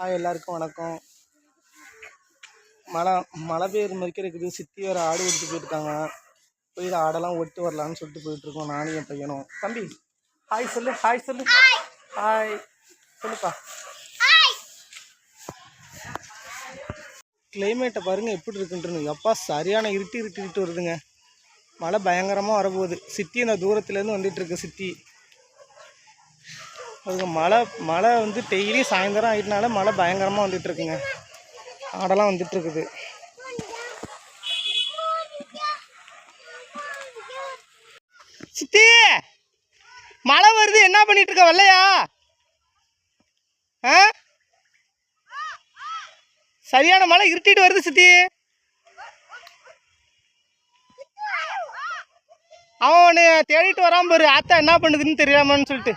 Hi எல்லாருக்கும் வணக்கம். மழை மழை பெய்யுற மாதிரிக்கே இருக்குது. சித்தி வேறு ஆடு ஓட்டு போயிருக்காங்க போய் ஆடெல்லாம் ஓட்டு வரலான்னு சொல்லிட்டு போயிட்டுருக்கோம். நானும் என் பையனும். தம்பி ஹாய் சொல்லு ஹாய் சொல்லு. ஹாய் சொல்லுப்பா. கிளைமேட்டை பாருங்கள் எப்படி இருக்குன்றது எப்பா சரியான இருட்டி இருட்டி வருதுங்க. மழை பயங்கரமாக வரப்போகுது. சித்தி இந்த தூரத்துலேருந்து வந்துட்டுருக்கு சித்தி. அதுங்க மழை மழை வந்து டெய்லி சாயந்தரம் ஆகிட்டனால மழை பயங்கரமாக வந்துட்டுருக்குங்க. ஆடெல்லாம் வந்துட்டுருக்குது. சித்தி மழை வருது என்ன பண்ணிட்டு இருக்க வரலையா ஆ? சரியான மழை இருட்டிட்டு வருது சித்தி. அவன் தேடிட்டு வராமல் பாரு ஆத்தா என்ன பண்ணுதுன்னு தெரியாமன்னு சொல்லிட்டு.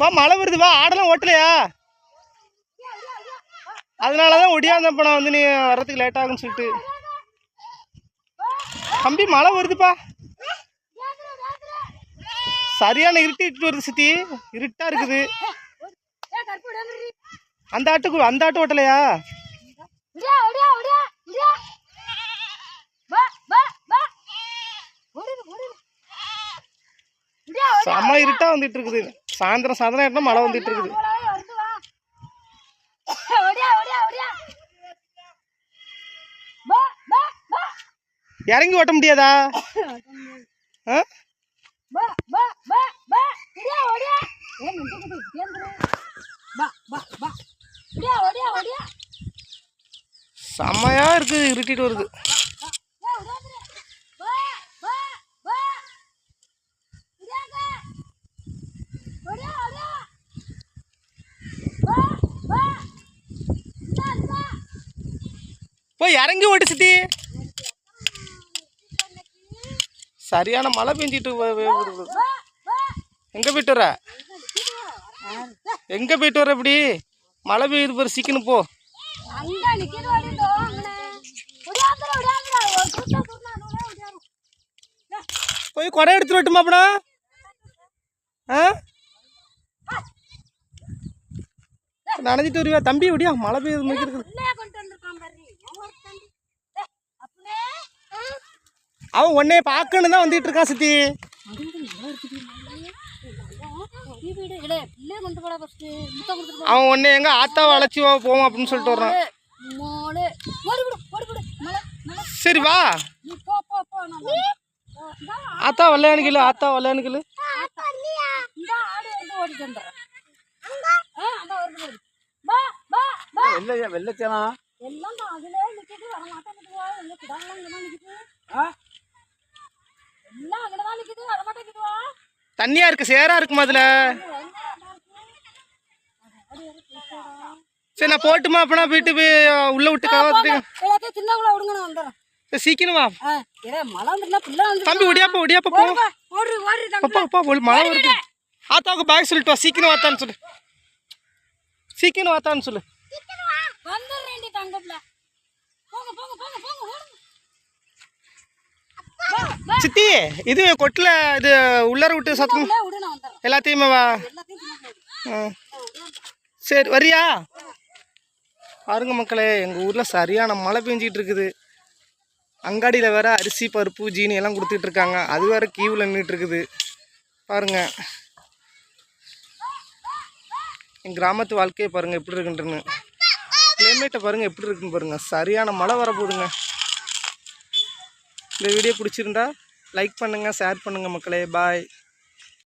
வா மழை வருது வா ஆடெல்லாம் ஓட்டலையா? அதனால தான் ஒடியாந்தப்ப நான் வந்து நீ வர்றதுக்கு லேட் ஆகும்னு சொல்லிட்டு. தம்பி மழை வருதுப்பா. சரியான இருட்டிட்டு வருது சித்தி. இருட்டா இருக்குது. அந்த ஆட்டுக்கு அந்த ஆட்டு ஓட்டலையா? செம்ம இருட்டா வந்துட்டு இருக்குது. சாயந்தரம் சாயந்தரம் என்ன மழை வந்துட்டு இருக்குது? இறங்கி ஓட்ட முடியாதா? ஆ? செம்மையா இருக்குது இருட்டிட்டு வருது. போய் இறங்கி ஓட்டு சித்தி. சரியான மழை பெஞ்சிட்டு எங்கே எங்க போயிட்டு வர? எங்க போயிட்டு வர இப்படி? மழை பெய்யுது பாரு சீக்கிரம் போ. போய் குறை எடுத்துட்டு வரட்டுமா அப்படா ஆ? நனைஞ்சிட்டு வருவியா? தம்பி எப்படியா? மழை பெய்யுது இருக்குது அவன் உன்னைய பார்க்கணும் தான் வந்துட்டு இருக்கான் சித்தி? அவன் உன்னை எங்க ஆத்தாவை அழைச்சி வா போவோம் அப்படின்னு சொல்லிட்டு வர்றான். சரி வா. ஆத்தா விளையாடுக்கல ஆத்தா விளையாடுக்கல வெள்ளையா வெள்ளைச்சனா எல்லாம் தான். அதிலே நிக்குது வர மாட்டேங்குதுவா எங்க கிடாலாம் இங்கதான் நிக்குது எல்லாம் அங்கதான் நிக்குது வர மாட்டேங்குதுவா தண்ணியா இருக்கு சேரா இருக்குமா அதுல? சரி நான் போட்டுமா அப்பனா போயிட்டு போய் உள்ள விட்டு விடுங்க நான் வந்துடுறேன். சீக்கிரம் வா. தம்பி ஒடியாப்பா ஒடியாப்பா போ அப்பா அப்பா மழை வருது. ஆத்தாவுக்கு பேக் சொல்லிட்டு வா சீக்கிரம் வாத்தான்னு சொல்லு. சீக்கிரம் வாத்தான்னு சொல்லு. வந்துடுறேன்டி தங்கப்பிள்ள போங்க போங்க போங்க போங்க ஓடுங்க. வா, வா. சித்தி இது கொட்டில் இது உள்ளர விட்டு சத்தம். எல்லாத்தையுமே வா. சரி வரியா? பாருங்க மக்களே எங்கள் ஊரில் சரியான மழை பெஞ்சிட்டு இருக்குது. அங்காடியில் வேற அரிசி பருப்பு ஜீனி எல்லாம் கொடுத்துட்டு இருக்காங்க. அது வேற கியூவில் நின்றுட்டு இருக்குது. பாருங்க. என் கிராமத்து வாழ்க்கையை பாருங்க எப்படி இருக்குன்றன்னு. கிளைமேட்டை பாருங்கள் எப்படி இருக்குன்னு பாருங்கள் சரியான மழை வரப்போகுதுங்க. இந்த வீடியோ பிடிச்சிருந்தா லைக் பண்ணுங்கள் ஷேர் பண்ணுங்கள் மக்களே. பாய்